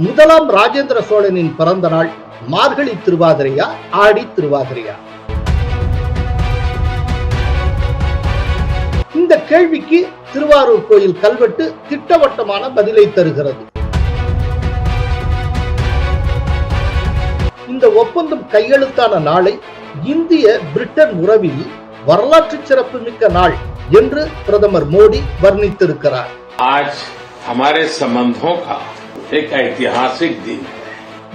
முதலாம் ராஜேந்திர சோழனின் பிறந்த நாள் மார்கழி திருவாதிரையா ஆடி திருவாதிரையா இந்த கேள்விக்கு திருவாரூர் கோயில் கல்வெட்டு திட்டவட்டமான பதிலை தருகிறது இந்த ஒப்பந்தம் கையெழுத்தான நாளை இந்திய பிரிட்டன் உறவில் வரலாற்று சிறப்புமிக்க நாள் என்று பிரதமர் மோடி வர்ணித்திருக்கிறார் आज हमारे संबंधों का एक ऐतिहासिक दिन है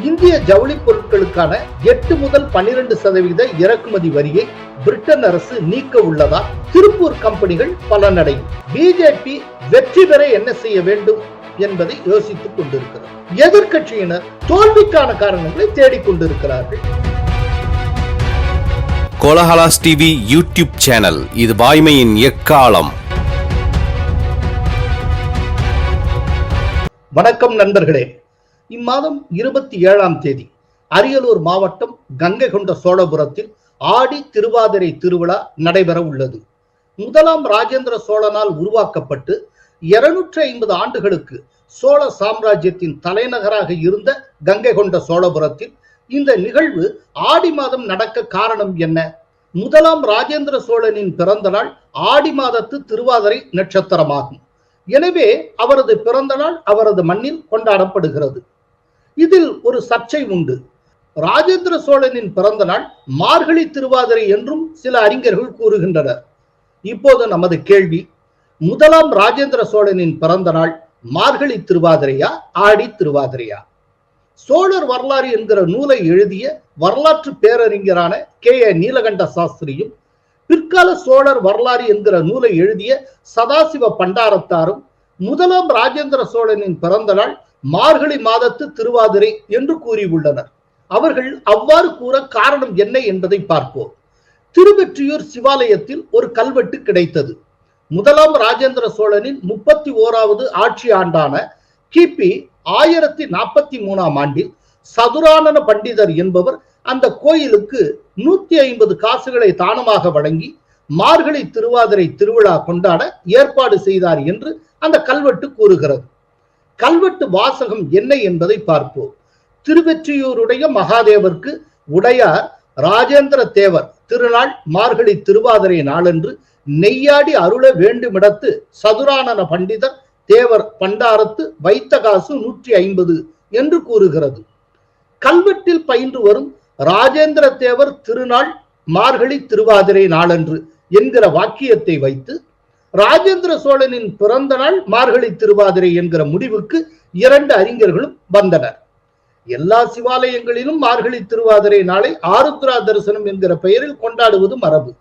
இந்திய ஜவுளி பொருட்களுக்கான எட்டு முதல் பன்னிரண்டு சதவீத இறக்குமதி வரியை பிரிட்டன் அரசு நீக்க உள்ளதால் திருப்பூர் கம்பெனிகள் பலனடையும் பிஜேபி வெற்றி பெற என்ன செய்ய வேண்டும் என்பதை யோசித்துக் கொண்டிருக்கிறது எதிர்க்கட்சியினர் தோல்விக்கான காரணங்களை தேடிக் கொண்டிருக்கிறார்கள் கோலஹலாஸ் டிவி யூடியூப் சேனல் இது வாய்மையின் எக்காலம் வணக்கம் நண்பர்களே. இம்மாதம் இருபத்தி ஏழாம் தேதி அரியலூர் மாவட்டம் கங்கை கொண்ட சோழபுரத்தில் ஆடி திருவாதிரை திருவிழா நடைபெற உள்ளது. முதலாம் ராஜேந்திர சோழனால் உருவாக்கப்பட்டு இருநூற்றி ஐம்பது ஆண்டுகளுக்கு சோழ சாம்ராஜ்யத்தின் தலைநகராக இருந்த கங்கை கொண்ட சோழபுரத்தில் இந்த நிகழ்வு ஆடி மாதம் நடக்க காரணம் என்ன? முதலாம் ராஜேந்திர சோழனின் பிறந்த நாள் ஆடி மாதத்து திருவாதிரை நட்சத்திரமாகும். எனவே அவரது பிறந்த நாள் அவரது மண்ணில் கொண்டாடப்படுகிறது. இதில் ஒரு சர்ச்சை உண்டு. ராஜேந்திர சோழனின் பிறந்த நாள் மார்கழி திருவாதிரை என்றும் சில அறிஞர்கள் கூறுகின்றனர். இப்போது நமது கேள்வி முதலாம் ராஜேந்திர சோழனின் பிறந்த நாள் மார்கழி திருவாதிரையா ஆடி திருவாதிரையா? சோழர் வரலாறு என்கிற நூலை எழுதிய வரலாற்று பேரறிஞரான கே ஏ நீலகண்ட சாஸ்திரியும் பிற்கால சோழர் வரலாறு என்கிற நூலை எழுதிய சதாசிவ பண்டாரத்தாரும் முதலாம் ராஜேந்திர சோழனின் பிறந்த நாள் மார்கழி மாதத்து திருவாதிரை என்று கூறியுள்ளனர். அவர்கள் அவ்வாறு கூற காரணம் என்ன என்பதை பார்ப்போம். திருவெற்றியூர் சிவாலயத்தில் ஒரு கல்வெட்டு கிடைத்தது. முதலாம் ராஜேந்திர சோழனின் முப்பத்தி ஓராவது ஆட்சி ஆண்டான கிபி ஆயிரத்தி நாற்பத்தி மூணாம் ஆண்டில் சதுரானன பண்டிதர் என்பவர் அந்த கோயிலுக்கு நூத்தி ஐம்பது காசுகளை தானமாக வழங்கி மார்கழி திருவாதிரை திருவிழா கொண்டாட ஏற்பாடு செய்தார் என்று அந்த கல்வெட்டு கூறுகிறது. கல்வெட்டு வாசகம் என்ன என்பதை பார்ப்போம். திருவெற்றியூருடைய மகாதேவருக்கு உடையார் ராஜேந்திர தேவர் திருநாள் மார்கழி திருவாதிரை நாளன்று நெய்யாடி அருள வேண்டுமிடத்து சதுரானன பண்டிதர் தேவர் பண்டாரத்து வைத்த காசு நூற்றி ஐம்பது என்று கூறுகிறது. கல்வெட்டில் பயின்று வரும் ராஜேந்திர தேவர் திருநாள் மார்கழி திருவாதிரை நாளன்று என்கிற வாக்கியத்தை வைத்து ராஜேந்திர சோழனின் பிறந்த நாள் மார்கழி திருவாதிரை என்கிற முடிவுக்கு இரண்டு அறிஞர்களும் வந்தனர். எல்லா சிவாலயங்களிலும் மார்கழி திருவாதிரை நாளை ஆருத்ரா தரிசனம் என்கிற பெயரில் கொண்டாடுவது மரபு.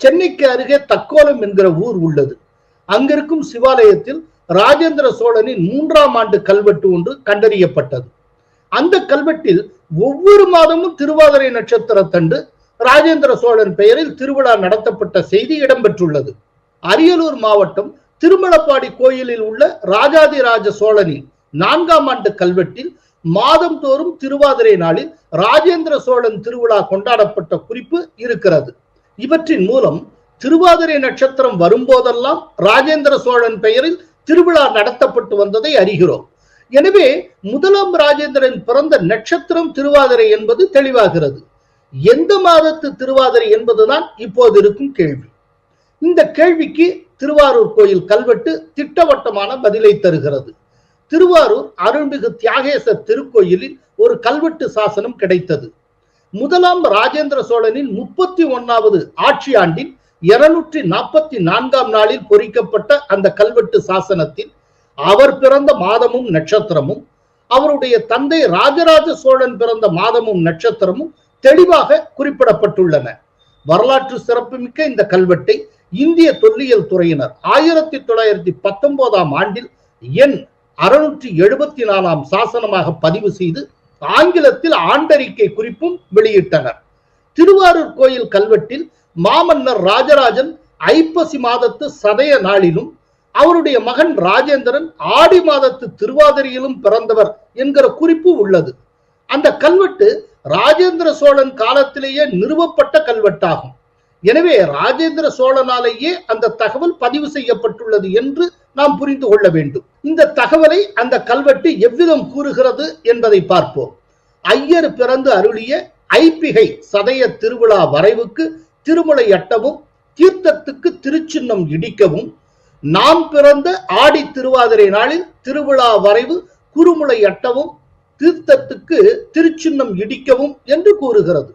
சென்னைக்கு அருகே தக்கோலம் என்கிற ஊர் உள்ளது. அங்கிருக்கும் சிவாலயத்தில் ராஜேந்திர சோழனின் மூன்றாம் ஆண்டு கல்வெட்டு ஒன்று கண்டறியப்பட்டது. அந்த கல்வெட்டில் ஒவ்வொரு மாதமும் திருவாதிரை நட்சத்திரத்தன்று ராஜேந்திர சோழன் பெயரில் திருவிழா நடத்தப்பட்ட செய்தி இடம்பெற்றுள்ளது. அரியலூர் மாவட்டம் திருமலப்பாடி கோயிலில் உள்ள ராஜாதிராஜ சோழனின் நான்காம் ஆண்டு கல்வெட்டில் மாதம் தோறும் திருவாதிரை நாளில் ராஜேந்திர சோழன் திருவிழா கொண்டாடப்பட்ட குறிப்பு இருக்கிறது. இவற்றின் மூலம் திருவாதிரை நட்சத்திரம் வரும்போதெல்லாம் ராஜேந்திர சோழன் பெயரில் திருவிழா நடத்தப்பட்டு வந்ததை அறிகிறோம். எனவே முதலாம் ராஜேந்திரன் பிறந்த நட்சத்திரம் திருவாதிரை என்பது தெளிவாகிறது. எந்த மாதத்து திருவாதிரை என்பதுதான் இப்போது இருக்கும் கேள்வி. இந்த கேள்விக்கு திருவாரூர் கோயில் கல்வெட்டு திட்டவட்டமான பதிலை தருகிறது. திருவாரூர் அருள்மிகு தியாகேசர் திருக்கோயிலில் ஒரு கல்வெட்டு சாசனம் கிடைத்தது. முதலாம் ராஜேந்திர சோழனின் முப்பத்தி ஒன்னாவது ஆட்சி ஆண்டின் இருநூற்றி நாற்பத்தி நான்காம் நாளில் பொறிக்கப்பட்ட அந்த கல்வெட்டு சாசனத்தில் அவர் பிறந்த மாதமும் நட்சத்திரமும் அவருடைய தந்தை ராஜராஜ சோழன் பிறந்த மாதமும் நட்சத்திரமும் தெளிவாக குறிப்பிடப்பட்டுள்ளன. வரலாற்று சிறப்புமிக்க இந்த கல்வெட்டை இந்திய தொல்லியல் துறையினர் ஆயிரத்தி தொள்ளாயிரத்தி பத்தொன்பதாம் ஆண்டில் எண் அறுநூற்றி எழுபத்தி நாலாம் சாசனமாக பதிவு செய்து ஆங்கிலத்தில் ஆண்டறிக்கை குறிப்பும் வெளியிட்டனர். திருவாரூர் கோயில் கல்வெட்டில் மாமன்னர் ராஜராஜன் ஐப்பசி மாதத்து சதய நாளிலும் அவருடைய மகன் ராஜேந்திரன் ஆடி மாதத்து திருவாதிரையிலும் பிறந்தவர் என்கிற குறிப்பு உள்ளது. அந்த கல்வெட்டு ராஜேந்திர சோழன் காலத்திலேயே நிறுவப்பட்ட கல்வெட்டாகும். எனவே ராஜேந்திர சோழனாலேயே அந்த தகவல் பதிவு செய்யப்பட்டுள்ளது என்று நாம் புரிந்து கொள்ள வேண்டும். இந்த தகவலை அந்த கல்வெட்டு எவ்விதம் கூறுகிறது என்பதை பார்ப்போம். ஐயர் பிறந்து அருளிய ஐப்பிகை சதய திருவிழா வரைவுக்கு திருமலை அட்டவும் தீர்த்தத்துக்கு திருச்சின்னம் இடிக்கவும் நாம் பிறந்த ஆடி திருவாதிரை நாளில் திருவிழா வரைவு குறுமுளை அட்டவும் தீர்த்தத்துக்கு திருச்சின்னம் இடிக்கவும் என்று கூறுகிறது.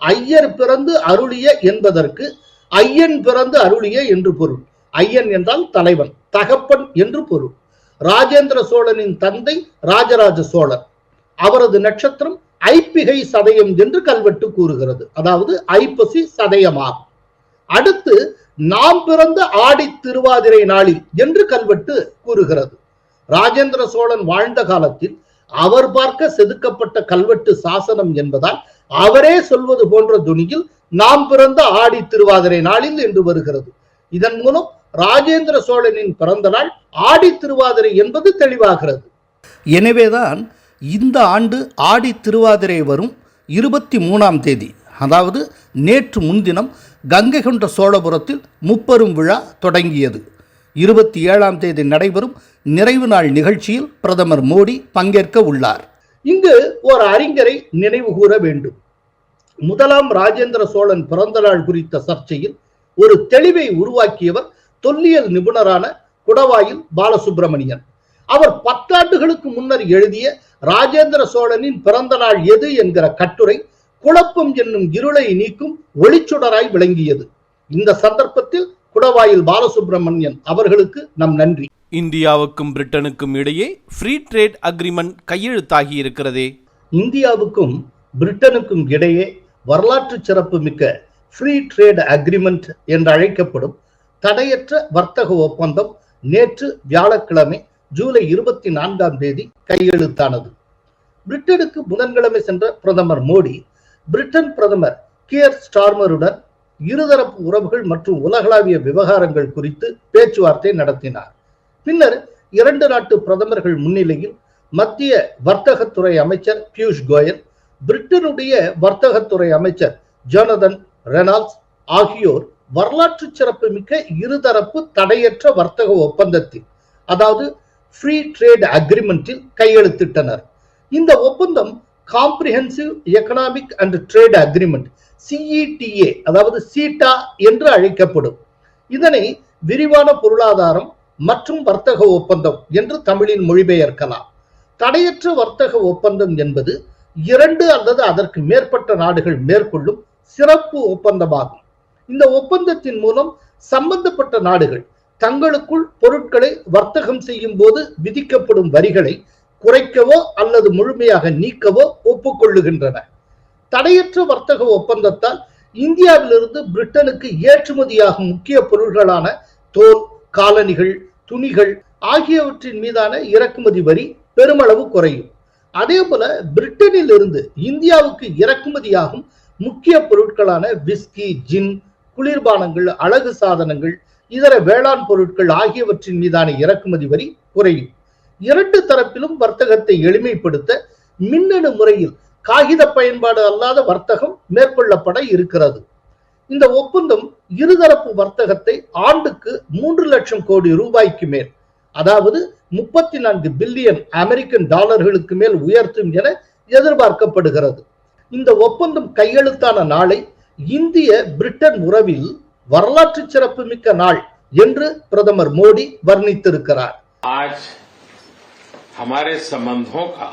ஐயர் பிறந்து அருளிய என்பதற்கு ஐயன் பிறந்து அருளிய என்று பொருள். ஐயன் என்றால் தலைவன் தகப்பன் என்று பொருள். ராஜேந்திர சோழனின் தந்தை ராஜராஜ சோழன் அவரது நட்சத்திரம் ஐப்பிகை சதயம் என்று கல்வெட்டு கூறுகிறது. அதாவது ஐப்பசி சதயமாகும். அடுத்து நாம் பிறந்த ஆடி திருவாதிரை நாளில் என்று கல்வெட்டு கூறுகிறது. ராஜேந்திர சோழன் வாழ்ந்த காலத்தில் அவர் பார்க்க செதுக்கப்பட்ட கல்வெட்டு சாசனம் என்பதால் அவரே சொல்வது போன்ற துணியில் நாம் பிறந்த ஆடி திருவாதிரை நாளில் என்று வருகிறது. இதன் மூலம் ராஜேந்திர சோழனின் பிறந்த நாள் ஆடி திருவாதிரை என்பது தெளிவாகிறது. எனவேதான் இந்த ஆண்டு ஆடி திருவாதிரை வரும் இருபத்தி மூணாம் தேதி அதாவது நேற்று முன்தினம் கங்கை கொண்ட சோழபுரத்தில் முப்பெரும் விழா தொடங்கியது. இருபத்தி ஏழாம் தேதி நடைபெறும் நிறைவு நாள் நிகழ்ச்சியில் பிரதமர் மோடி பங்கேற்க உள்ளார். இங்கு ஒரு அறிஞரை நினைவு கூற வேண்டும். முதலாம் ராஜேந்திர சோழன் பிறந்த நாள் குறித்த சர்ச்சையில் ஒரு தெளிவை உருவாக்கியவர் தொல்லியல் நிபுணரான குடவாயில் பாலசுப்பிரமணியன் அவர் பத்தாண்டுகளுக்கு முன்னர் எழுதிய ராஜேந்திர சோழனின் பிறந்த நாள் எது என்கிற கட்டுரை குழப்பம் என்னும் இருளை நீக்கும் ஒளிச்சுடராய் விளங்கியது. இந்த சந்தர்ப்பத்தில் குடவாயில் பாலசுப்பிரமணியன் அவர்களுக்கு நம் நன்றி. இந்தியாவுக்கும் பிரிட்டனுக்கும் இடையே ஃப்ரீ ட்ரேட் அக்ரிமெண்ட் கையெழுத்தாகி இருக்கிறதே இந்தியாவுக்கும் பிரிட்டனுக்கும் இடையே வரலாற்று சிறப்பு மிக்க ஃப்ரீ ட்ரேட் அக்ரிமெண்ட் என்று அழைக்கப்படும் தடையற்ற வர்த்தக ஒப்பந்தம் நேற்று வியாழக்கிழமை ஜூலை இருபத்தி நான்காம் தேதி கையெழுத்தானது. பிரிட்டனுக்கு புதன்கிழமை சென்ற பிரதமர் மோடி பிரிட்டன் பிரதமர் கியர் ஸ்டார்மருடன் இருதரப்பு உறவுகள் மற்றும் உலகளாவிய விவகாரங்கள் குறித்து பேச்சுவார்த்தை நடத்தினார். பின்னர் இரண்டு நாட்டு பிரதமர்கள் முன்னிலையில் மத்திய வர்த்தகத்துறை அமைச்சர் பியூஷ் கோயல் பிரிட்டனுடைய வர்த்தகத்துறை அமைச்சர் ஜோனதன் ரெனால்ட்ஸ் ஆகியோர் வரலாற்று சிறப்பு மிக்க இருதரப்பு தடையற்ற வர்த்தக ஒப்பந்தத்தில் அதாவது ஃப்ரீ ட்ரேட் அக்ரிமெண்டில் கையெழுத்திட்டனர். இந்த ஒப்பந்தம் comprehensive economic and trade agreement CETA அதாவது சீட்டா என்று அழைக்கப்படும். இதனை விரிவான பொருளாதாரம் மற்றும் வர்த்தக ஒப்பந்தம் என்று தமிழில் மொழிபெயர்க்கலாம். தடையற்ற வர்த்தக ஒப்பந்தம் என்பது இரண்டு அல்லது அதற்கு மேற்பட்ட நாடுகள் மேற்கொள்ளும் சிறப்பு ஒப்பந்தமாகும். இந்த ஒப்பந்தத்தின் மூலம் சம்பந்தப்பட்ட நாடுகள் தங்களுக்குள் பொருட்களை வர்த்தகம் செய்யும் போது விதிக்கப்படும் வரிகளை குறைக்கவோ அல்லது முழுமையாக நீக்கவோ ஒப்புக்கொள்ளுகின்றன. தடையற்ற வர்த்தக ஒப்பந்தத்தால் இந்தியாவிலிருந்து பிரிட்டனுக்கு ஏற்றுமதியாகும் முக்கிய பொருள்களான தோல் காலணிகள் துணிகள் ஆகியவற்றின் மீதான இறக்குமதி வரி பெருமளவு குறையும். அதே போல பிரிட்டனில் இருந்து இந்தியாவுக்கு இறக்குமதியாகும் முக்கிய பொருட்களான விஸ்கி ஜின் குளிர்பானங்கள் அழகு சாதனங்கள் இதர வேளாண் பொருட்கள் ஆகியவற்றின் மீதான இறக்குமதி வரி குறையும். இரண்டு தரப்பிலும் வர்த்தகத்தை எளிமைப்படுத்த மின்னணு முறையில் காகித பயன்பாடு அல்லாத வர்த்தகம் மேற்கொள்ளப்பட இருக்கிறது. இந்த ஒப்பந்தம் இருதரப்பு வர்த்தகத்தை ஆண்டுக்கு மூன்று லட்சம் கோடி ரூபாய்க்கு மேல் அதாவது முப்பத்தி நான்கு பில்லியன் அமெரிக்கன் டாலர்களுக்கு மேல் உயர்த்தும் என எதிர்பார்க்கப்படுகிறது. இந்த ஒப்பந்தம் கையெழுத்தான நாளை இந்திய பிரிட்டன் உறவில் வரலாற்று சிறப்புமிக்க நாள் என்று பிரதமர் மோடி வர்ணித்திருக்கிறார். हमारे संबंधों का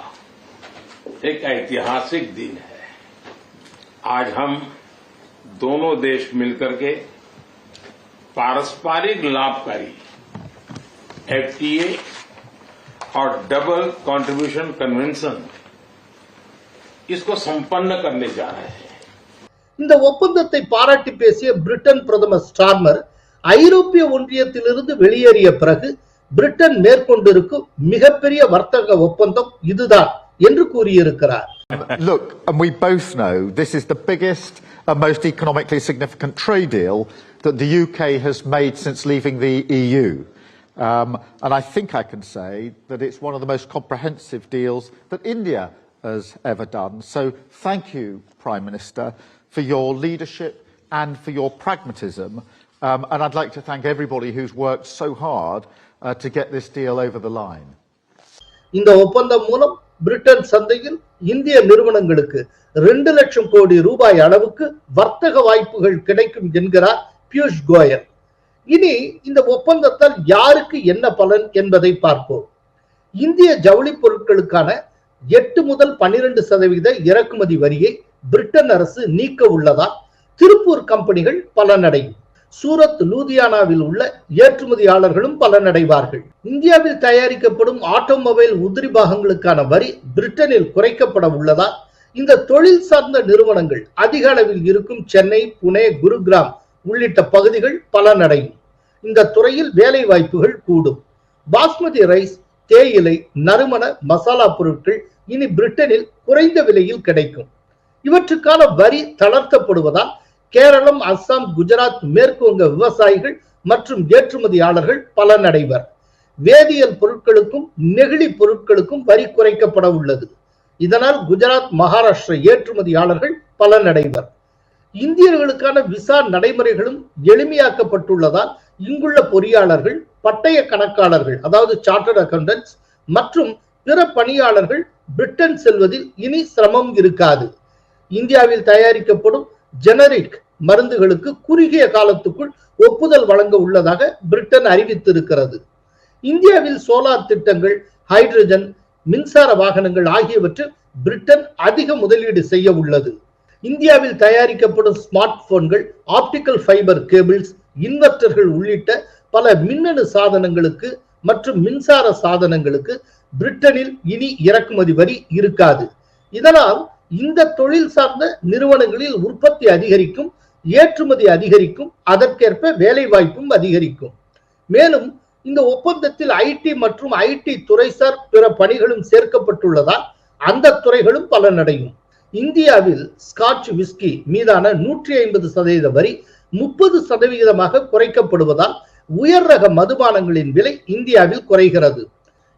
एक ऐतिहासिक दिन है आज हम दोनों देश मिलकर के पारस्परिक लाभकारी एफटीए और डबल कंट्रीब्यूशन कन्वेंशन इसको संपन्न करने जा रहे हैं இந்த ஒப்பந்தத்தை பாராட்டி பேசிய பிரிட்டன் பிரதமர் ஸ்டார்மர் ஐரோப்பிய ஒன்றியத்திலிருந்து வெளியேறிய பிறகு பிரிட்டன் மேற்கொண்டிருக்கும் மிகப்பெரிய வர்த்தக ஒப்பந்தம் இதுதான் என்று கூறியிருக்கிறார் Look, and we both know this is the biggest and most economically significant trade deal that the UK has made since leaving the EU. Um, and I think I can say that it's one of the most comprehensive deals that India has ever done. So thank you, Prime Minister, for your leadership and for your pragmatism. Um, and I'd like to thank everybody who's worked so hard uh, Uh, to get this deal over the line. இந்த ஒப்பந்தம் மூலம் Britain சந்தையில் இந்திய நிறுவனங்களுக்கு ரெண்டு லட்சம் கோடி ரூபாய் அளவுக்கு வர்த்தக வாய்ப்புகள் கிடைக்கும் என்கிறார் பியூஷ் கோயல். இனி இந்த ஒப்பந்தத்தால் யாருக்கு என்ன பலன் என்பதை பார்ப்போம். இந்திய ஜவுளி பொருட்களுக்கான எட்டு முதல் பன்னிரண்டு சதவீத இறக்குமதி வரியை பிரிட்டன் அரசு நீக்க உள்ளதால் திருப்பூர் கம்பெனிகள் பலனடையும். சூரத் லூதியானாவில் உள்ள ஏற்றுமதியாளர்களும் பலனடைவார்கள். இந்தியாவில் தயாரிக்கப்படும் ஆட்டோமொபைல் உதிரி பாகங்களுக்கான வரி பிரிட்டனில் குறைக்கப்பட உள்ளதால் இந்த தொழில் சார்ந்த நிறுவனங்கள் அதிக அளவில் இருக்கும் சென்னை புனே குருகிராம் உள்ளிட்ட பகுதிகள் பலனடையும். இந்த துறையில் வேலை வாய்ப்புகள் கூடும். பாஸ்மதி ரைஸ் தேயிலை நறுமண மசாலா பொருட்கள் இனி பிரிட்டனில் குறைந்த விலையில் கிடைக்கும். இவற்றுக்கான வரி தளர்த்தப்படுவதால் கேரளம் அஸ்ஸாம் குஜராத் மேற்கு வங்க விவசாயிகள் மற்றும் ஏற்றுமதியாளர்கள் பலனடைவர். வேதியியல் பொருட்களுக்கும் நெகிழி பொருட்களுக்கும் வரி குறைக்கப்பட உள்ளது. இதனால் குஜராத் மகாராஷ்டிர ஏற்றுமதியாளர்கள் பலனடைவர். இந்தியர்களுக்கான விசா நடைமுறைகளும் எளிமையாக்கப்பட்டுள்ளதால் இங்குள்ள பொறியாளர்கள் பட்டய கணக்காளர்கள் அதாவது சார்ட்டர்ட் அக்கௌண்டன்ஸ் மற்றும் பிற பணியாளர்கள் பிரிட்டன் செல்வதில் இனி சிரமம் இருக்காது. இந்தியாவில் தயாரிக்கப்படும் ஜெனரிக் மருந்துகளுக்கு குறுகிய காலத்துக்குள் ஒப்புதல் வழங்க உள்ளதாக பிரிட்டன் அறிவித்திருக்கிறது. இந்தியாவில் சோலார் திட்டங்கள் ஹைட்ரஜன் மின்சார வாகனங்கள் ஆகியவற்றில் பிரிட்டன் அதிக முதலீடு செய்ய உள்ளது. இந்தியாவில் தயாரிக்கப்படும் ஸ்மார்ட் போன்கள் ஆப்டிக்கல் ஃபைபர் கேபிள்ஸ் இன்வெர்டர்கள் உள்ளிட்ட பல மின்னணு சாதனங்களுக்கு மற்றும் மின்சார சாதனங்களுக்கு பிரிட்டனில் இனி இறக்குமதி வரி இருக்காது. இதனால் இந்த தொழில் சார்ந்த நிறுவனங்களில் உற்பத்தி அதிகரிக்கும் ஏற்றுமதி அதிகரிக்கும் அதற்கேற்ப வேலை வாய்ப்பும் அதிகரிக்கும். மேலும் இந்த ஒப்பந்தத்தில் ஐடி மற்றும் ஐடி துறைசார் பிற பணிகளும் சேர்க்கப்பட்டுள்ளதால் அந்த துறைகளும் பலனடையும். இந்தியாவில் ஸ்காட்ச் விஸ்கி மீதான நூற்றி ஐம்பது சதவீத வரி முப்பது சதவிகிதமாக குறைக்கப்படுவதால் உயர் ரக மதுபானங்களின் விலை இந்தியாவில் குறைகிறது.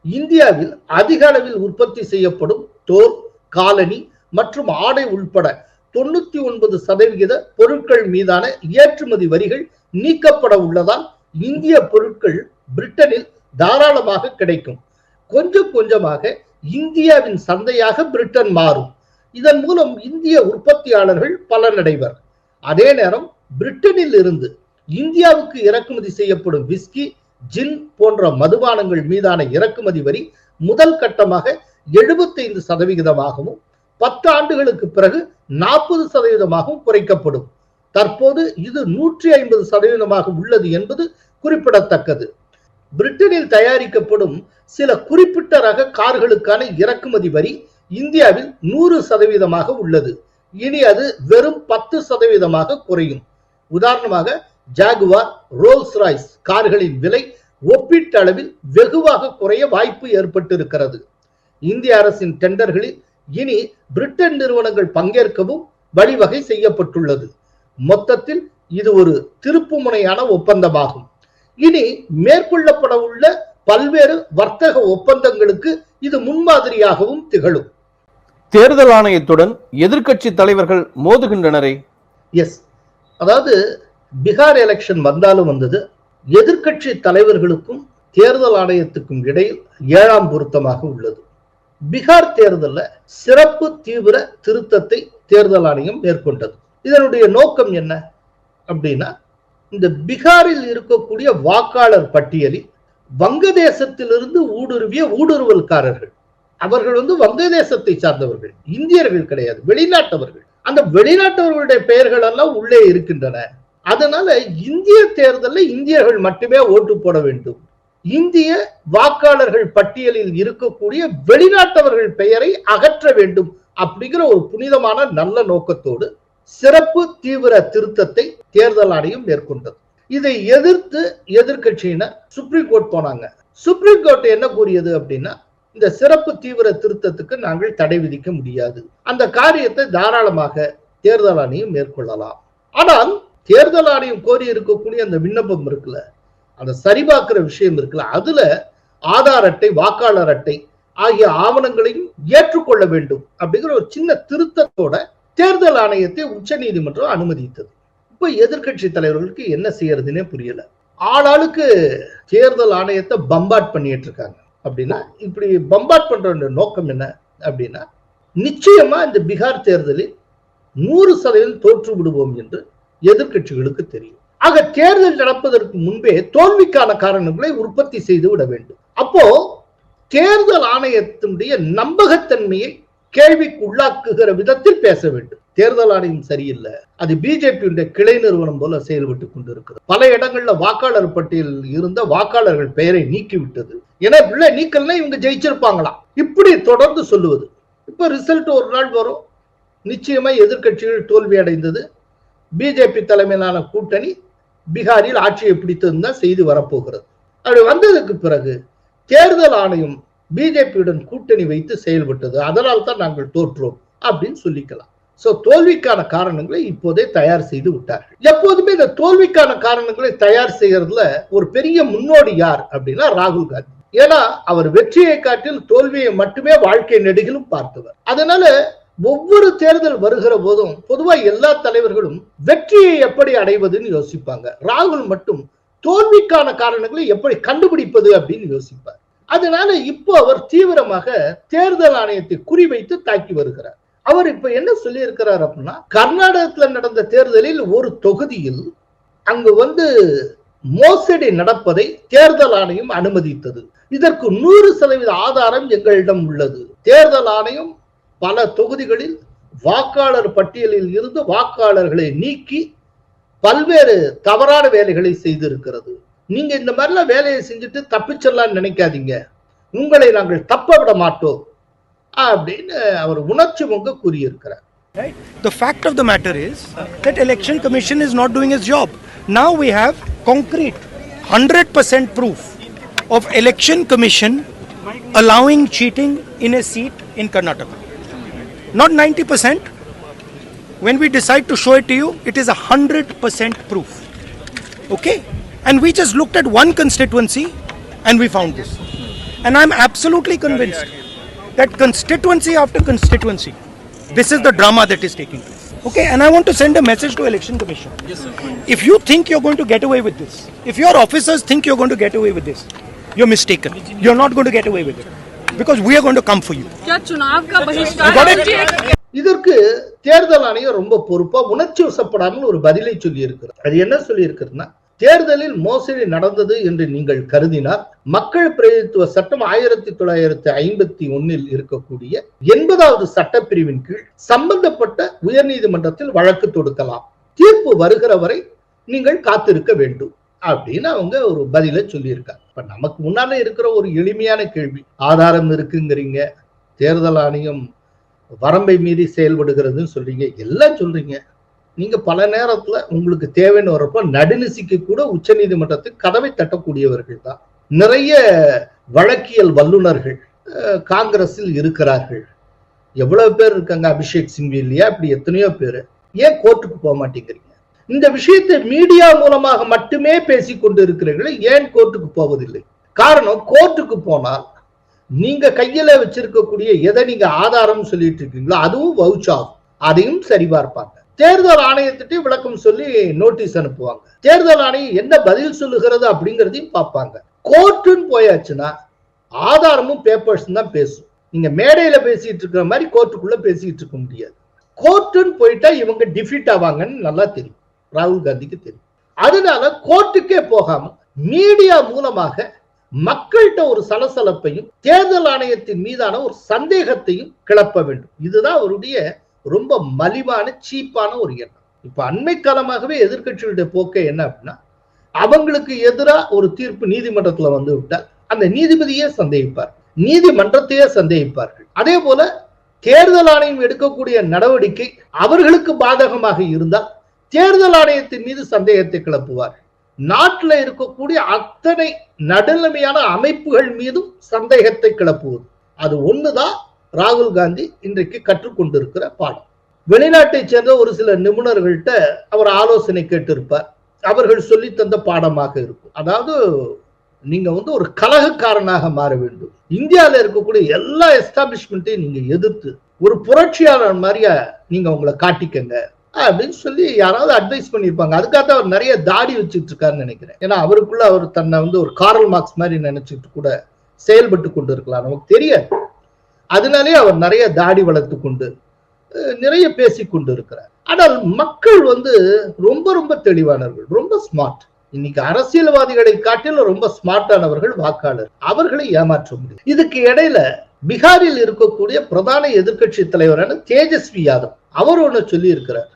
இந்தியாவில் அதிக அளவில் உற்பத்தி செய்யப்படும் தோல் காலனி மற்றும் ஆடை உள்பட தொண்ணூத்தி ஒன்பது சதவிகித பொருட்கள் மீதான ஏற்றுமதி வரிகள் நீக்கப்பட உள்ளதால் இந்திய பொருட்கள் பிரிட்டனில் தாராளமாக கிடைக்கும். கொஞ்சம் கொஞ்சமாக இந்தியாவின் சந்தையாக பிரிட்டன் மாறும். இதன் மூலம் இந்திய உற்பத்தியாளர்கள் பலனடைவர். அதே நேரம் பிரிட்டனில் இருந்து இந்தியாவுக்கு இறக்குமதி செய்யப்படும் விஸ்கி ஜின் போன்ற மதுபானங்கள் மீதான இறக்குமதி வரி முதல் கட்டமாக எழுபத்தைந்து சதவிகிதமாகவும் பத்து ஆண்டுகளுக்கு பிறகு நாற்பது சதவீதமாகவும் குறைக்கப்படும். தற்போது இது நூற்றி ஐம்பது சதவீதமாக உள்ளது என்பது குறிப்பிடத்தக்கது. பிரிட்டனில் தயாரிக்கப்படும் சில குறிப்பிட்ட ரக கார்களுக்கான இறக்குமதி வரி இந்தியாவில் நூறு சதவீதமாக உள்ளது. இனி அது வெறும் பத்து சதவீதமாக குறையும். உதாரணமாக ஜாகுவார் ரோல்ஸ் ராய்ஸ் கார்களின் விலை ஒப்பீட்டளவில் வெகுவாக குறைய வாய்ப்பு ஏற்பட்டிருக்கிறது. இந்திய அரசின் டெண்டர்களில் இனி பிரிட்டன் நிறுவனங்கள் பங்கேற்கவும் வழிவகை செய்யப்பட்டுள்ளது. மொத்தத்தில் இது ஒரு திருப்புமுனையான ஒப்பந்தமாகும். இனி மேற்கொள்ளப்பட உள்ள பல்வேறு வர்த்தக ஒப்பந்தங்களுக்கு இது முன்மாதிரியாகவும் திகழும். தேர்தல் ஆணையத்துடன் எதிர்க்கட்சி தலைவர்கள் மோதுகின்றனரே. எஸ் அதாவது பீகார் எலெக்ஷன் வந்தாலும் வந்தது எதிர்க்கட்சி தலைவர்களுக்கும் தேர்தல் ஆணையத்துக்கும் இடையில் ஏழாம் பொருத்தமாக உள்ளது. பீகார் தேர்தலில் சிறப்பு தீவிர திருத்தத்தை தேர்தல் ஆணையம் மேற்கொண்டது. இதனுடைய நோக்கம் என்ன? அப்படின்னா இந்த பீகாரில் இருக்கக்கூடிய வாக்காளர் பட்டியலில் வங்கதேசத்திலிருந்து ஊடுருவிய ஊடுருவல்காரர்கள். அவர்கள் வந்து வங்கதேசத்தை சார்ந்தவர்கள் இந்தியர்கள் கிடையாது வெளிநாட்டவர்கள். அந்த வெளிநாட்டவர்களுடைய பெயர்கள் எல்லாம் உள்ளே இருக்கின்றன. அதனால இந்திய தேர்தலில் இந்தியர்கள் மட்டுமே ஓட்டு போட வேண்டும். இந்திய வாக்காளர்கள் பட்டியலில் இருக்கக்கூடிய வெளிநாட்டவர்கள் பெயரை அகற்ற வேண்டும் அப்படிங்கிற ஒரு புனிதமான நல்ல நோக்கத்தோடு சிறப்பு தீவிர திருத்தத்தை தேர்தல் ஆணையம் மேற்கொண்டது. இதை எதிர்த்து எதிர்கட்சியினர் சுப்ரீம் கோர்ட் போனாங்க. சுப்ரீம் கோர்ட் என்ன கூறியது அப்படின்னா இந்த சிறப்பு தீவிர திருத்தத்துக்கு நாங்கள் தடை விதிக்க முடியாது. அந்த காரியத்தை தாராளமாக தேர்தல் ஆணையம் மேற்கொள்ளலாம். ஆனால் தேர்தல் ஆணையம் கோரி இருக்கக்கூடிய அந்த விண்ணப்பம் இருக்குல்ல அந்த சரிபார்க்கிற விஷயம் இருக்குல்ல அதுல ஆதார் அட்டை வாக்காளர் அட்டை ஆகிய ஆவணங்களையும் ஏற்றுக்கொள்ள வேண்டும் அப்படிங்கிற ஒரு சின்ன திருத்தத்தோட தேர்தல் ஆணையத்தை உச்ச நீதிமன்றம் அனுமதித்தது. இப்ப எதிர்கட்சி தலைவர்களுக்கு என்ன செய்யறதுன்னே புரியல. ஆளாளுக்கு தேர்தல் ஆணையத்தை பம்பாட் பண்ணிட்டு இருக்காங்க அப்படின்னா இப்படி பம்பாட் பண்ற நோக்கம் என்ன அப்படின்னா நிச்சயமா இந்த பீகார் தேர்தலில் நூறு சதவீதம் தோற்று விடுவோம் என்று எதிர்க்கட்சிகளுக்கு தெரியும். ஆக தேர்தல் நடப்பதற்கு முன்பே தோல்விக்கான காரணங்களை உற்பத்தி செய்து விட வேண்டும். அப்போ தேர்தல் ஆணையத்தினுடைய நம்பகத்தன்மையை கேள்விக்கு உள்ளாக்குகிற விதத்தில் பேச வேண்டும். தேர்தல் ஆணையம் சரியில்லை. அது பிஜேபியுடைய கிளை நிறுவனம் போல செயல்பட்டு கொண்டிருக்கிறது. பல இடங்கள்ல வாக்காளர் பட்டியலில் இருந்த வாக்காளர்கள் பெயரை நீக்கிவிட்டது. ஏன்னா பிள்ளை நீக்கல்னா இவங்க ஜெயிச்சிருப்பாங்களாம். இப்படி தொடர்ந்து சொல்லுவது. இப்ப ரிசல்ட் ஒரு நாள் வரும். நிச்சயமா எதிர்க்கட்சிகள் தோல்வி அடைந்தது பிஜேபி தலைமையிலான கூட்டணி பீகாரில் ஆட்சியை பிடித்ததுன்னு தான் வரப்போகிறது. அப்படி வந்ததுக்கு பிறகு தேர்தல் ஆணையம் பிஜேபியுடன் கூட்டணி வைத்து செயல்பட்டது. அதனால் தான் நாங்கள் தோற்றோம் அப்படின்னு சொல்லிக்கலாம். சோ தோல்விக்கான காரணங்களை இப்போதே தயார் செய்து விட்டார்கள். எப்போதுமே இந்த தோல்விக்கான காரணங்களை தயார் செய்யறதுல ஒரு பெரிய முன்னோடி யார் அப்படின்னா ராகுல் காந்தி. ஏன்னா அவர் வெற்றியை காட்டில் தோல்வியை மட்டுமே வாழ்க்கை நெடுகிலும் பார்த்தவர். அதனால ஒவ்வொரு தேர்தல் வருகிற போதும் பொதுவா எல்லா தலைவர்களும் வெற்றியை எப்படி அடைவதுன்னு யோசிப்பாங்க. ராகுல் மட்டும் தோல்விக்கான காரணங்களை எப்படி கண்டுபிடிப்பது அப்படின்னு யோசிப்பார். அதனால இப்போ அவர் தீவிரமாக தேர்தல் ஆணையத்தை குறிவைத்து தாக்கி வருகிறார். அவர் இப்ப என்ன சொல்லி இருக்கிறார் அப்படின்னா கர்நாடகத்துல நடந்த தேர்தலில் ஒரு தொகுதியில் அங்கு வந்து மோசடி நடப்பதை தேர்தல் ஆணையம் அனுமதித்தது. இதற்கு நூறு சதவீத ஆதாரம் எங்களிடம் உள்ளது. தேர்தல் ஆணையம் பல தொகுதிகளில் வாக்காளர் பட்டியலில் இருந்து வாக்காளர்களை நீக்கி பல்வேறு தவறான வேலைகளை செய்திருக்கிறது நீங்க இந்த மாதிரிலாம் வேலையை செஞ்சுட்டு தப்பிச்சிடலாம்னு நினைக்காதீங்க உங்களை நாங்கள் தப்ப விட மாட்டோம் அப்படின்னு அவர் உணர்ச்சி பொங்க கூறியிருக்கிறார் Right? The fact of the matter is that election commission is not doing its job. Now we have concrete 100% proof of election commission allowing cheating in a seat in Karnataka. Not 90%. When we decide to show it to you, it is a 100% proof. Okay? And we just looked at one constituency and we found this. And I'm absolutely convinced that constituency after constituency, this is the drama that is taking place. Okay, and I want to send a message to Election Commission. If you think you're going to get away with this, if your officers think you're going to get away with this, you're mistaken. You're not going to get away with it. because we are going to come for you. இதற்கு தேர்தல் ஆணையம் ரொம்ப பொறுப்பா உணர்ச்சி வசப்படாமல் ஒரு பதிலை சொல்லி இருக்கிறார் அது என்ன சொல்லி இருக்கிறதுனா தேர்தலில் மோசடி நடந்தது என்று நீங்கள் கருதினால் மக்கள் பிரதிநிதித்துவ சட்டம் ஆயிரத்தி தொள்ளாயிரத்தி ஐம்பத்தி ஒன்னில் இருக்கக்கூடிய எண்பதாவது சட்டப்பிரிவின் கீழ் சம்பந்தப்பட்ட உயர்நீதிமன்றத்தில் வழக்கு தொடுக்கலாம். தீர்ப்பு வருகிற வரை நீங்கள் காத்திருக்க வேண்டும். அப்படின்னு அவங்க ஒரு பதில சொல்லியிருக்காங்க. இப்ப நமக்கு முன்னால இருக்கிற ஒரு எளிமையான கேள்வி ஆதாரம் இருக்குங்கிறீங்க தேர்தல் ஆணையம் வரம்பை மீறி செயல்படுகிறதுன்னு சொல்றீங்க எல்லாம் சொல்றீங்க. நீங்க பல நேரத்துல உங்களுக்கு தேவைன்னு வரப்ப நடுநிசிக்கு கூட உச்ச நீதிமன்றத்துக்கு கதவை தட்டக்கூடியவர்கள் தான். நிறைய வழக்கியல் வல்லுநர்கள் காங்கிரஸில் இருக்கிறார்கள். எவ்வளவு பேர் இருக்காங்க அபிஷேக் சிங்வி இல்லையா? இப்படி எத்தனையோ பேர். ஏன் கோர்ட்டுக்கு போக மாட்டேங்கிறீங்க? இந்த விஷயத்தை மீடியா மூலமாக மட்டுமே பேசிக் கொண்டு இருக்கிறீர்கள் ஏன் கோர்ட்டுக்கு போவதில்லை? காரணம் கோர்ட்டுக்கு போனால் நீங்க கையில வச்சிருக்கக்கூடிய எதை நீங்க ஆதாரம் சொல்லிட்டு இருக்கீங்களோ அதுவும் வவுச் ஆகும் அதையும் சரிபார்ப்பாங்க. தேர்தல் ஆணையத்திட்டே விளக்கம் சொல்லி நோட்டீஸ் அனுப்புவாங்க. தேர்தல் ஆணையம் என்ன பதில் சொல்லுகிறது அப்படிங்கறதையும் பார்ப்பாங்க. கோர்ட்டுன்னு போயாச்சுன்னா ஆதாரமும் பேப்பர்ஸ் தான் பேசும். நீங்க மேடையில பேசிட்டு இருக்கிற மாதிரி கோர்ட்டுக்குள்ள பேசிட்டு இருக்க முடியாது. கோர்ட்டுன்னு போயிட்டா இவங்க டிஃபீட் ஆவாங்கன்னு நல்லா தெரியும். ராகுல் காந்திக்கு தெரியும். அதனால கோர்ட்டுக்கே போகாம மீடியா மூலமாக மக்கள்கிட்ட ஒரு சலசலப்பையும் தேர்தல் ஆணையத்தின் மீதான ஒரு சந்தேகத்தையும் கிளப்ப வேண்டும். இதுதான் அவருடைய ரொம்ப மலிவான சீப்பான ஒரு எண்ணம். இப்ப அண்மை காலமாகவே எதிர்கட்சிகளுடைய போக்கை என்ன அப்படின்னா அவங்களுக்கு எதிராக ஒரு தீர்ப்பு நீதிமன்றத்துல வந்து விட்டால் அந்த நீதிபதியே சந்தேகிப்பார். நீதிமன்றத்தையே சந்தேகிப்பார்கள். அதே போல தேர்தல் ஆணையம் எடுக்கக்கூடிய நடவடிக்கை அவர்களுக்கு பாதகமாக இருந்தால் தேர்தல் ஆணையத்தின் மீது சந்தேகத்தை கிளப்புவார். நாட்டில் இருக்கக்கூடிய அத்தனை நடுநிலைமையான அமைப்புகள் மீதும் சந்தேகத்தை கிளப்புவது. அது ஒண்ணுதான் ராகுல் காந்தி இன்றைக்கு கற்றுக்கொண்டிருக்கிற பாடம். வெளிநாட்டைச் சேர்ந்த ஒரு சில நிபுணர்கள்ட்ட அவர் ஆலோசனை கேட்டிருப்பார். அவர்கள் சொல்லி தந்த பாடமாக இருக்கும். அதாவது நீங்க வந்து ஒரு கலகக்காரனாக மாற வேண்டும். இந்தியாவில் இருக்கக்கூடிய எல்லா எஸ்டாப்ளிஷ்மெண்ட்டையும் நீங்க எதிர்த்து ஒரு புரட்சியாளர் மாதிரியா நீங்க உங்களை காட்டிக்கங்க. அப்படின்னு சொல்லி யாராவது அட்வைஸ் பண்ணியிருப்பாங்க. அதுக்காக தான் அவர் நிறைய தாடி வச்சுட்டு இருக்காருன்னு நினைக்கிறேன். ஏன்னா அவருக்குள்ள அவர் தன்னை வந்து ஒரு காரல் மார்க்ஸ் மாதிரி நினைச்சிட்டு கூட செயல்பட்டு கொண்டு இருக்கலாம் நமக்கு தெரியாது. அதனாலே அவர் நிறைய தாடி வளர்த்து கொண்டு நிறைய பேசி கொண்டு இருக்கிறார் ஆனால் மக்கள் வந்து ரொம்ப ரொம்ப தெளிவானவர்கள் ரொம்ப ஸ்மார்ட் இன்னைக்கு அரசியல்வாதிகளை காட்டிலும் ரொம்ப ஸ்மார்ட்டானவர்கள் வாக்காளர். அவர்களை ஏமாற்ற முடியும். இதுக்கு இடையில பீகாரில் இருக்கக்கூடிய பிரதான எதிர்க்கட்சி தலைவரான தேஜஸ்வி யாதவ் அவர் ஒண்ணு சொல்லி இருக்கிறார்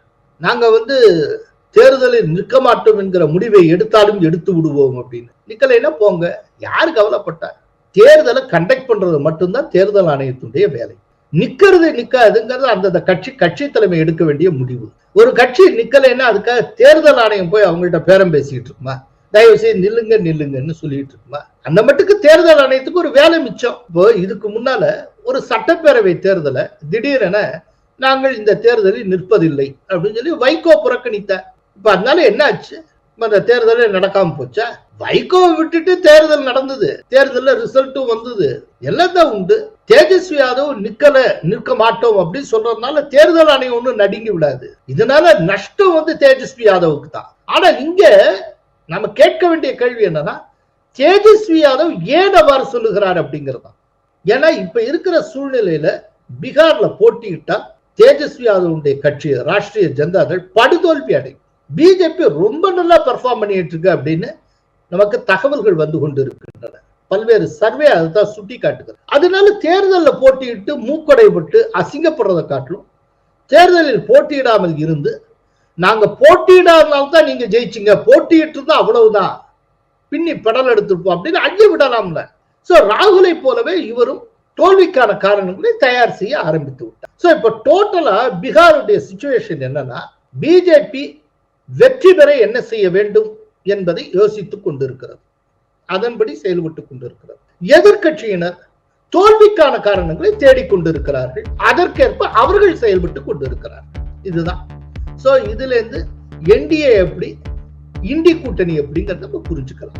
நாங்க வந்து தேர்தலில் நிற்க மாட்டோம் என்கிற முடிவை எடுத்தாலும் எடுத்து விடுவோம் அப்படின்னு. நிக்கலைன்னா போங்க. யாரு கவலைப்பட்டா? தேர்தலை கண்டக்ட் பண்றது மட்டும்தான் தேர்தல் ஆணையத்துடைய வேலை. நிக்கிறது நிக்காதுங்கிறது அந்தந்த கட்சி கட்சி தலைமை எடுக்க வேண்டிய முடிவு. ஒரு கட்சி நிக்கலைன்னா அதுக்காக தேர்தல் ஆணையம் போய் அவங்கள்ட்ட பேரம் பேசிட்டு இருக்குமா? தயவு செய்து நில்லுங்க நில்லுங்கன்னு சொல்லிட்டு இருக்குமா? அந்த மட்டுக்கு தேர்தல் ஆணையத்துக்கு ஒரு வேலை மிச்சம். இப்போ இதுக்கு முன்னால ஒரு சட்டப்பேரவை தேர்தலை திடீரென நாங்கள் இந்த தேர்தலில் நிற்பதில்லை அப்படின்னு சொல்லி வைகோ புறக்கணித்தார் இப்ப அதனால என்னாச்சு? அந்த தேர்தலே நடக்காம போச்சா? வைகோவை விட்டுட்டு தேர்தல் நடந்தது. தேர்தல்ல ரிசல்ட்டும் வந்தது. எல்லாத்தான் உண்டு. தேஜஸ்வி யாதவ் நிக்கல நிற்க மாட்டோம் அப்படின்னு சொல்றதுனால தேர்தல் ஆணையம் ஒண்ணு நடுங்கி விடாது. இதனால நஷ்டம் வந்து தேஜஸ்வி யாதவுக்கு தான். ஆனா இங்க நம்ம கேட்க வேண்டிய கேள்வி என்னன்னா தேஜஸ்வி யாதவ் ஏன் அவ்வாறு சொல்லுகிறார் அப்படிங்கிறதுதான் ஏன்னா இப்ப இருக்கிற சூழ்நிலையில பீகார்ல போட்டியிட்டா தேஜஸ்வி யாதவனுடைய கட்சி ராஷ்டிரிய ஜனதாதள் படுதோல்வி அடை. பிஜேபி ரொம்ப நல்லா பெர்ஃபார்ம் பண்ணிட்டு இருக்கு அப்படின்னு நமக்கு தகவல்கள் வந்து கொண்டு இருக்கின்றன பல்வேறு சர்வே அதுதான் சுட்டி காட்டுகிறது அதனால தேர்தலில் போட்டியிட்டு மூக்கடைபட்டு அசிங்கப்படுறதை காட்டிலும் தேர்தலில் போட்டியிடாமல் இருந்து நாங்க போட்டியிடாதனால தான் நீங்க ஜெயிச்சீங்க. போட்டியிட்டு இருந்தா அவ்வளவுதான். பின்னி படல் எடுத்துருப்போம் அப்படின்னு அஞ்சு விடலாம்ல. சோ ராகுலை போலவே இவரும் தோல்விக்கான காரணங்களை தயார் செய்ய ஆரம்பித்து விட்டார். ஸோ இப்ப டோட்டலா பீகாருடைய சுச்சுவேஷன் என்னன்னா பிஜேபி வெற்றி பெற என்ன செய்ய வேண்டும் என்பதை யோசித்துக் கொண்டிருக்கிறது. அதன்படி செயல்பட்டுக் கொண்டிருக்கிறது. எதிர்க்கட்சியினர் தோல்விக்கான காரணங்களை தேடிக்கொண்டிருக்கிறார்கள் அதற்கேற்ப அவர்கள் செயல்பட்டு கொண்டிருக்கிறார்கள். இதுதான். சோ இதுல இருந்து என்டிஏ எப்படி இண்டி கூட்டணி எப்படிங்கிறத நம்ம புரிஞ்சுக்கலாம்.